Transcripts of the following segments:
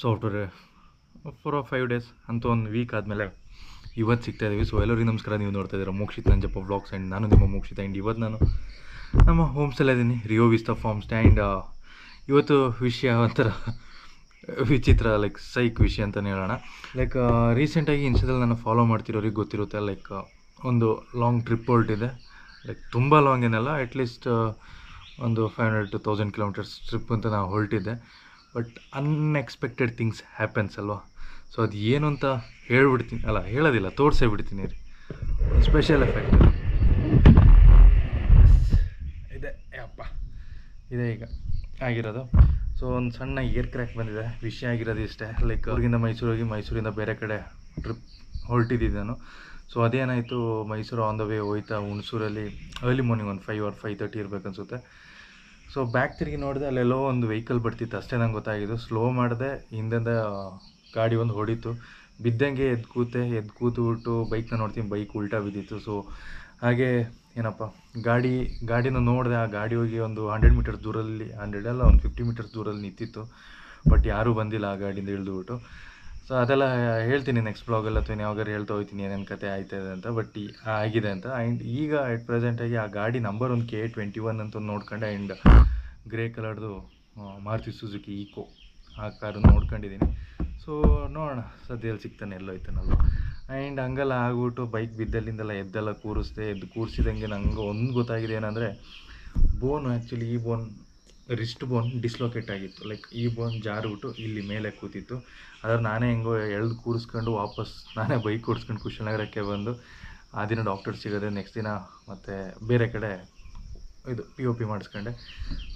Software four or five days ಅಂತ ಒಂದು weak ಆದಮೇಲೆ ಇವತ್ತು ಸಿಗ್ತಾ ಇದ್ದೀವಿ ಸೊ ಎಲ್ಲರಿಗೂ ನಮಸ್ಕಾರ. ನೀವು ನೋಡ್ತಾ ಇದ್ದೀರಾ ಮೋಕ್ಷಿತ್ ನಂಜಪ್ಪ ಬ್ಲಾಗ್ಸ್ ಆ್ಯಂಡ್ ನಾನು ನಿಮ್ಮ ಮೋಕ್ಷಿತ ಆ್ಯಂಡ್ ಇವತ್ತು ನಾನು ನಮ್ಮ ಹೋಮ್ಸ್ಟೆಲ್ಲ ಇದ್ದೀನಿ ರಿಯೋ ವಿಸ್ತಾ ಫಾರ್ಮ್ ಸ್ಟ್ಯಾಂಡ್ ಇವತ್ತು ವಿಷಯ ಒಂಥರ ವಿಚಿತ್ರ ಲೈಕ್ ಸೈಕ್ ವಿಷಯ ಅಂತಲೇ ಹೇಳೋಣ. ಲೈಕ್ ರೀಸೆಂಟಾಗಿ ಇನ್ಸ್ಟಾದಲ್ಲಿ ನಾನು ಫಾಲೋ ಮಾಡ್ತಿರೋರಿಗೆ ಗೊತ್ತಿರುತ್ತೆ ಲೈಕ್ ಒಂದು ಲಾಂಗ್ ಟ್ರಿಪ್ ಹೊರಟಿದೆ ಲೈಕ್ ತುಂಬ ಲಾಂಗ್ ಏನಲ್ಲ ಅಟ್ಲೀಸ್ಟ್ ಒಂದು five hundred to thousand kilometers trip ಅಂತ ನಾನು ಹೊರಟಿದ್ದೆ. ಬಟ್ ಅನ್ಎಕ್ಸ್ಪೆಕ್ಟೆಡ್ ಥಿಂಗ್ಸ್ ಹ್ಯಾಪನ್ಸ್ ಅಲ್ವಾ? ಸೊ ಅದು ಏನು ಅಂತ ಹೇಳ್ಬಿಡ್ತೀನಿ, ಅಲ್ಲ, ಹೇಳೋದಿಲ್ಲ, ತೋರಿಸೇ ಬಿಡ್ತೀನಿ ರೀ. ಸ್ಪೆಷಲ್ ಎಫೆಕ್ಟ್ ಇದೆ ಅಪ್ಪ. ಇದೆ ಈಗ. ಆಗಿರೋದು. ಸೊ ಒಂದು ಸಣ್ಣ ಏರ್ ಕ್ರ್ಯಾಕ್ ಬಂದಿದೆ. ವಿಷಯ ಆಗಿರೋದು ಇಷ್ಟೇ. ಲೈಕ್ ಅವ್ರಿಗಿಂತ ಮೈಸೂರು ಹೋಗಿ ಮೈಸೂರಿಂದ ಬೇರೆ ಕಡೆ ಟ್ರಿಪ್ ಹೊರಟಿದ್ದೆ ನಾನು. ಸೊ ಅದೇನಾಯಿತು, ಮೈಸೂರು ಆನ್ ದ ವೇ ಹೋಯ್ತಾ, ಹುಣಸೂರಲ್ಲಿ ಅರ್ಲಿ ಮಾರ್ನಿಂಗ್ ಒಂದು ಫೈವ್ ಆರ್ ಫೈವ್ ತರ್ಟಿ ಇರ್ಬೇಕು ಅನ್ಸುತ್ತೆ. ಸೊ ಬ್ಯಾಕ್ ತಿರುಗಿ ನೋಡಿದೆ, ಅಲ್ಲೆಲ್ಲೋ ಒಂದು ವೆಹಿಕಲ್ ಬರ್ತಿತ್ತು. ಅಷ್ಟೇ ನಂಗೆ ಗೊತ್ತಾಗಿದ್ದು. ಸ್ಲೋ ಮಾಡಿದೆ, ಹಿಂದಿಂದ, ಗಾಡಿ ಒಂದು ಹೊಡಿತು. ಬಿದ್ದಂಗೆ ಎದ್ದು ಕೂತೆ ಎದ್ದು ಕೂತ್ಬಿಟ್ಟು ಬೈಕ್ನ ನೋಡ್ತೀನಿ. ಬೈಕ್ ಉಲ್ಟಾ ಬಿದ್ದಿತ್ತು. ಸೊ ಹಾಗೆ ಏನಪ್ಪ, ಗಾಡಿ, ಗಾಡಿನ ನೋಡಿದೆ, ಆ ಗಾಡಿ ಹೋಗಿ ಒಂದು ಹಂಡ್ರೆಡ್ ಮೀಟರ್ಸ್ ದೂರಲ್ಲಿ ಹಂಡ್ರೆಡ್ ಅಲ್ಲ, ಒಂದು ಫಿಫ್ಟಿ ಮೀಟರ್ಸ್ ದೂರಲ್ಲಿ ನಿಂತಿತ್ತು. ಬಟ್ ಯಾರೂ ಬಂದಿಲ್ಲ ಆ ಗಾಡಿಯಿಂದ ಇಳಿದುಬಿಟ್ಟು ಸೊ ಅದೆಲ್ಲ ಹೇಳ್ತೀನಿ ನೆಕ್ಸ್ಟ್ ಬ್ಲಾಗಲ್ಲಿ ಅಥವಾ ಯಾವಾಗಾರು ಹೇಳ್ತಾ ಹೋಗ್ತೀನಿ ಏನೇನು ಕತೆ ಆಯ್ತದೆ ಅಂತ ಬಟ್ ಆಗಿದೆ ಅಂತ. ಆ್ಯಂಡ್ ಈಗ ಎಟ್ ಪ್ರೆಸೆಂಟಾಗಿ ಆ ಗಾಡಿ ನಂಬರ್ ಒಂದು ಕೆ ಟ್ವೆಂಟಿ ಒನ್ ಅಂತ ನೋಡ್ಕೊಂಡೆ ಆ್ಯಂಡ್ ಗ್ರೇ ಕಲರ್ದು ಮಾರುತಿ ಸುಜುಕಿ ಈಕೋ ಆ ಕಾರು ನೋಡ್ಕೊಂಡಿದ್ದೀನಿ. ಸೊ ನೋಡೋಣ. ಸದ್ಯದಲ್ಲಿ ಸಿಗ್ತಾನೆ ಎಲ್ಲೋಯ್ತಾನಲ್ಲ ಆ್ಯಂಡ್ ಹಂಗೆಲ್ಲ ಆಗ್ಬಿಟ್ಟು ಬೈಕ್ ಬಿದ್ದಲ್ಲಿಂದೆಲ್ಲ ಎದ್ದೆಲ್ಲ ಕೂರಿಸ್ದೆ, ಎದ್ದು ಕೂರಿಸಿದಂಗೆ ನಂಗೆ ಒಂದು ಗೊತ್ತಾಗಿದೆ ಏನಂದರೆ ಬೋನು ಆ್ಯಕ್ಚುಲಿ ಈ ಬೋನ್ ರಿಸ್ಟ್ ಬೋನ್ ಡಿಸ್ಲೊಕೇಟ್ ಆಗಿತ್ತು. ಲೈಕ್ ಈ ಬೋನ್ ಜಾರ್ಬಿಟ್ಟು ಇಲ್ಲಿ ಮೇಲೆ ಕೂತಿತ್ತು. ಅದ್ರ ನಾನೇ ಹೆಂಗೋ ಎಳ್ದು ಕೂರಿಸ್ಕೊಂಡು ವಾಪಸ್ ನಾನೇ ಬೈಕ್ ಓಡಿಸ್ಕೊಂಡು ಕುಶಲನಗರಕ್ಕೆ ಬಂದು, ಆ ದಿನ ಡಾಕ್ಟರ್ ಸಿಗೋದೆ ನೆಕ್ಸ್ಟ್ ದಿನ ಮತ್ತು ಬೇರೆ ಕಡೆ ಇದು ಪಿ ಒ ಪಿ ಮಾಡಿಸ್ಕೊಂಡೆ.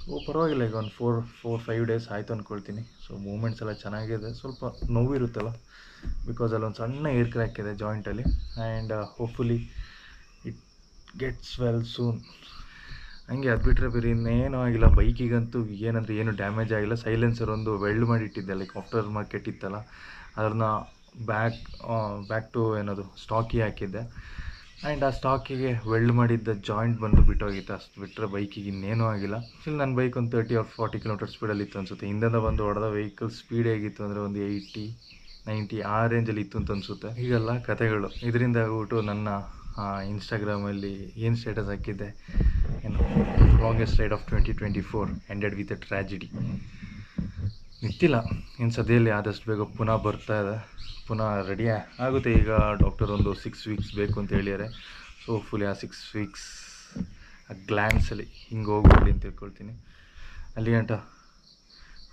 ಸೊ ಪರವಾಗಿಲ್ಲ, ಈಗ ಒಂದು ಫೋರ್ ಫೋರ್ ಫೈವ್ ಡೇಸ್ ಆಯಿತು ಅಂದ್ಕೊಳ್ತೀನಿ ಸೊ ಮೂಮೆಂಟ್ಸ್ ಎಲ್ಲ ಚೆನ್ನಾಗಿದೆ. ಸ್ವಲ್ಪ ನೋವಿರುತ್ತಲ್ಲ ಬಿಕಾಸ್ ಅಲ್ಲೊಂದು ಸಣ್ಣ ಏರ್ ಕ್ರ್ಯಾಕ್ ಇದೆ ಜಾಯಿಂಟಲ್ಲಿ and hopefully it gets well soon ಹಂಗೆ ಅದು ಬಿಟ್ಟರೆ ಬೇರೆ ಇನ್ನೇನು ಆಗಿಲ್ಲ. ಬೈಕಿಗಂತೂ ಏನಂದ್ರೆ ಏನು ಡ್ಯಾಮೇಜ್ ಆಗಿಲ್ಲ. ಸೈಲೆನ್ಸರ್ ಒಂದು ವೆಲ್ಡ್ ಮಾಡಿ ಇಟ್ಟಿದ್ದೆ ಲೈಕ್ ಆಫ್ಟರ್ ಮಾರ್ಕೆಟ್ ಇತ್ತಲ್ಲ ಅದನ್ನ ಬ್ಯಾಕ್ ಬ್ಯಾಕ್ ಟು ಏನದು ಸ್ಟಾಕಿ ಹಾಕಿದ್ದೆ. ಆ್ಯಂಡ್ ಆ ಸ್ಟಾಕಿಗೆ ವೆಲ್ಡ್ ಮಾಡಿದ್ದ ಜಾಯಿಂಟ್ ಬಂದು ಬಿಟ್ಟೋಗಿತ್ತು. ಅಷ್ಟು ಬಿಟ್ಟರೆ ಬೈಕಿಗೆ ಇನ್ನೇನೂ ಆಗಿಲ್ಲ. ಆ್ಯಕ್ಚುಲಿ ನನ್ನ ಬೈಕ್ ಒಂದು ತರ್ಟಿ ಆರ್ ಫಾರ್ಟಿ ಕಿಲೋಮೀಟರ್ ಸ್ಪೀಡಲ್ಲಿ ಇತ್ತು ಅನಿಸುತ್ತೆ. ಹಿಂದೆಂದ ಬಂದು ಹೊಡೆದ ವೆಹಿಕಲ್ ಸ್ಪೀಡ್ ಹೇಗಿತ್ತು ಅಂದರೆ ಒಂದು ಏಯ್ಟಿ ನೈಂಟಿ ಆ ರೇಂಜಲ್ಲಿ ಇತ್ತು ಅಂತ ಅನಿಸುತ್ತೆ. ಹೀಗೆಲ್ಲ ಕತೆಗಳು ಇದರಿಂದ ಆಗ್ಬಿಟ್ಟು ನನ್ನ ಇನ್ಸ್ಟಾಗ್ರಾಮಲ್ಲಿ ಏನು ಸ್ಟೇಟಸ್ ಹಾಕಿದ್ದೆ? ಏನು longest ride of twenty twenty four ended with a tragedy ನಿಂತಿಲ್ಲ. ಇನ್ನು ಸದ್ಯದಲ್ಲಿ ಆದಷ್ಟು ಬೇಗ ಪುನಃ ಬರ್ತಾ ಇದೆ. ಪುನಃ ರೆಡಿ ಆಗುತ್ತೆ ಈಗ ಡಾಕ್ಟರ್ ಒಂದು ಸಿಕ್ಸ್ ವೀಕ್ಸ್ ಬೇಕು ಅಂತ ಹೇಳಿದ್ದಾರೆ. ಸೊ ಫುಲ್ ಆ ಸಿಕ್ಸ್ ವೀಕ್ಸ್ ಆ ಗ್ಲ್ಯಾನ್ಸಲ್ಲಿ ಹಿಂಗೆ ಹೋಗ್ಬಿಡಿ ಅಂತ ಹೇಳ್ಕೊಳ್ತೀನಿ ಅಲ್ಲಿ ಗಂಟ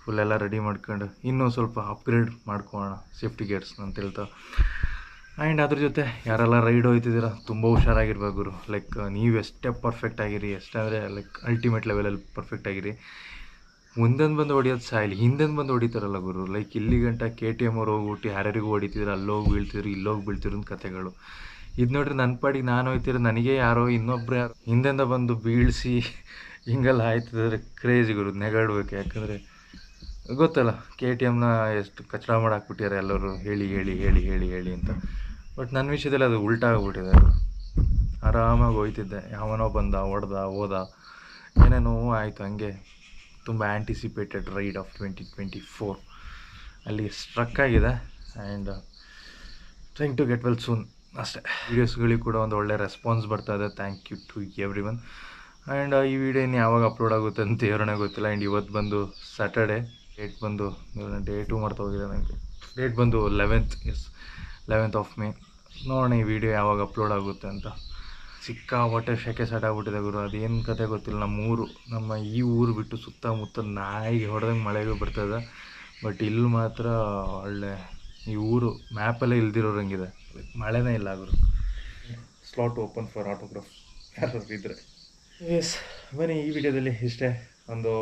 ಫುಲ್ ಎಲ್ಲ ರೆಡಿ ಮಾಡ್ಕೊಂಡು ಇನ್ನೂ ಸ್ವಲ್ಪ ಅಪ್ಗ್ರೇಡ್ ಮಾಡ್ಕೊಳ್ಳೋಣ. ಸೇಫ್ಟಿ ಗೇಟ್ಸ್ ಅಂತ ಹೇಳ್ತಾ. ಆ್ಯಂಡ್ ಅದ್ರ ಜೊತೆ ಯಾರೆಲ್ಲ ರೈಡ್ ಹೋಯ್ತಿದ್ದೀರಾ, ತುಂಬ ಹುಷಾರಾಗಿರ್ಬೇಕು ಗುರು. ಲೈಕ್ ನೀವು ಎಷ್ಟೇ ಪರ್ಫೆಕ್ಟ್ ಆಗಿರಿ ಎಷ್ಟಂದರೆ ಲೈಕ್ ಅಲ್ಟಿಮೇಟ್ ಲೆವೆಲಲ್ಲಿ ಪರ್ಫೆಕ್ಟ್ ಆಗಿರಿ. ಮುಂದೊಂದು ಬಂದು ಹೊಡಿಯೋದು ಸಾಯಿಲಿ, ಹಿಂದೆಂದು ಬಂದು ಹೊಡಿತಾರಲ್ಲ ಗುರು. ಲೈಕ್ ಇಲ್ಲಿ ಗಂಟ ಕೆ ಟಿ ಎಂ ಅವ್ರು ಹೋಗ್ಬಿಟ್ಟು ಯಾರ್ಯಾರಿಗೂ ಹೊಡಿತಿದ್ರು, ಅಲ್ಲೋಗಿ ಬೀಳ್ತಿದ್ರು, ಇಲ್ಲೋಗಿ ಬೀಳ್ತಿರೋ ಅಂತ ಕಥೆಗಳು ಇದು ನೋಡ್ರಿ ನನ್ನ ಪಾಡಿಗೆ ನಾನು ಹೋಯ್ತಿರೋ ನನಗೆ ಯಾರೋ ಇನ್ನೊಬ್ಬರು ಯಾರು. ಹಿಂದಿಂದ ಬಂದು ಬೀಳಿಸಿ ಹಿಂಗೆಲ್ಲ ಆಯ್ತಿದ್ರೆ ಕ್ರೇಜಿ ಗುರು, ನೆಗಾಡ್ಬೇಕು. ಯಾಕಂದರೆ, ಗೊತ್ತಲ್ಲ ಕೆ ಟಿ ಎಮ್ನ ಎಷ್ಟು ಕಚಡ ಮಾಡಾಕ್ಬಿಟ್ಟಿದ್ದಾರೆ ಎಲ್ಲರೂ. ಹೇಳಿ ಹೇಳಿ ಹೇಳಿ ಹೇಳಿ ಹೇಳಿ ಅಂತ. ಬಟ್ ನನ್ನ ವಿಷಯದಲ್ಲಿ ಅದು ಉಲ್ಟಾ ಆಗ್ಬಿಟ್ಟಿದೆ ಆರಾಮಾಗಿ ಹೋಯ್ತಿದ್ದೆ. ಯಾವನೋ ಬಂದ, ಹೊಡೆದ, ಹೋದ. ಏನೇನೋ ಆಯಿತು ಹಂಗೆ. ತುಂಬ anticipated ride of twenty twenty four ಅಲ್ಲಿ ಸ್ಟ್ರಕ್ ಆಗಿದೆ and trying to get well soon ಅಷ್ಟೇ. ವೀಡಿಯೋಸ್ಗಳಿಗೆ ಕೂಡ ಒಂದು ಒಳ್ಳೆ ರೆಸ್ಪಾನ್ಸ್ ಬರ್ತಾ ಇದೆ. Thank you to everyone and ಈ ವಿಡಿಯೋ ಇನ್ನು ಯಾವಾಗ ಅಪ್ಲೋಡ್ ಆಗುತ್ತೆ ಅಂತ ದೇವರೇ ಗೊತ್ತಿಲ್ಲ. ಆ್ಯಂಡ್ ಇವತ್ತು ಬಂದು ಸ್ಯಾಟರ್ಡೆ ಡೇಟ್ ಬಂದು ಡೇಟು ಮಾಡ್ತಾ ಹೋಗಿದೆ ನನಗೆ ಡೇಟ್ ಬಂದು eleventh yes eleventh of May ನೋಡೋಣ ಈ ವಿಡಿಯೋ ಯಾವಾಗ ಅಪ್ಲೋಡ್ ಆಗುತ್ತೆ ಅಂತ. ಸಿಕ್ಕಾಪಟ್ಟೆ ಶೆಕೆ ಸೆಟ್ ಆಗ್ಬಿಟ್ಟಿದೆ ಗುರು. ಅದೇನು ಕತೆ ಗೊತ್ತಿಲ್ಲ. ನಮ್ಮ ಊರು, ನಮ್ಮ ಈ ಊರು ಬಿಟ್ಟು ಸುತ್ತಮುತ್ತ ನಾಯಿಗೆ ಹೊಡೆದಂಗೆ ಮಳೆಗೂ ಬರ್ತದೆ ಬಟ್ ಇಲ್ಲಿ ಮಾತ್ರ ಒಳ್ಳೆ ಈ ಊರು ಮ್ಯಾಪಲ್ಲೇ ಇಲ್ದಿರೋರಂಗಿದೆ ಮಳೆನೇ ಇಲ್ಲ ಗುರು. ಸ್ಲಾಟ್ ಓಪನ್ ಫಾರ್ ಆಟೋಗ್ರಾಫ್ ಯಾರು ಇದ್ದರೆ ಎಸ್ ಬನ್ನಿ ಈ ವಿಡಿಯೋದಲ್ಲಿ ಇಷ್ಟೇ. ಒಂದು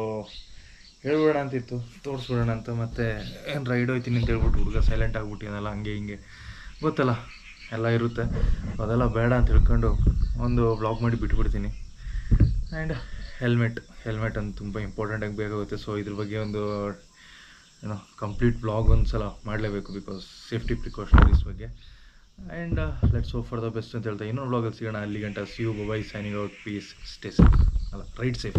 ಹೇಳ್ಬಿಡೋಣ ಅಂತಿತ್ತು ತೋರಿಸ್ಬಿಡೋಣ ಅಂತ. ಮತ್ತೆ ಏನು ರೈಡ್ ಹೋಯ್ತೀನಿ ಅಂತ ಹೇಳ್ಬಿಟ್ಟು ಹುಡುಗ ಸೈಲೆಂಟ್ ಆಗ್ಬಿಟ್ಟಿನಲ್ಲ ಹಂಗೆ ಹಿಂಗೆ. ಗೊತ್ತಲ್ಲ? ಎಲ್ಲ ಇರುತ್ತೆ. ಅದೆಲ್ಲ ಬೇಡ ಅಂತ ತಿಳ್ಕೊಂಡು ಒಂದು ಬ್ಲಾಗ್ ಮಾಡಿ ಬಿಟ್ಬಿಡ್ತೀನಿ. ಆ್ಯಂಡ್ ಹೆಲ್ಮೆಟ್ ಹೆಲ್ಮೆಟ್ ಅಂತ ತುಂಬ ಇಂಪಾರ್ಟೆಂಟಾಗಿ ಬೇಕಾಗುತ್ತೆ ಸೊ ಇದ್ರ ಬಗ್ಗೆ ಒಂದು ಏನೋ ಕಂಪ್ಲೀಟ್ ಬ್ಲಾಗ್ ಒಂದು ಸಲ ಮಾಡಲೇಬೇಕು ಬಿಕಾಸ್ ಸೇಫ್ಟಿ ಪ್ರಿಕಾಷನರೀಸ್ ಬಗ್ಗೆ. And let's hope for the best ಅಂತ ಹೇಳ್ತಾ ಇನ್ನೊಂದು ಬ್ಲಾಗಲ್ಲಿ ಸಿಗೋಣ. ಅಲ್ಲಿ ಗಂಟ. See you bye signing out peace stay safe all right safe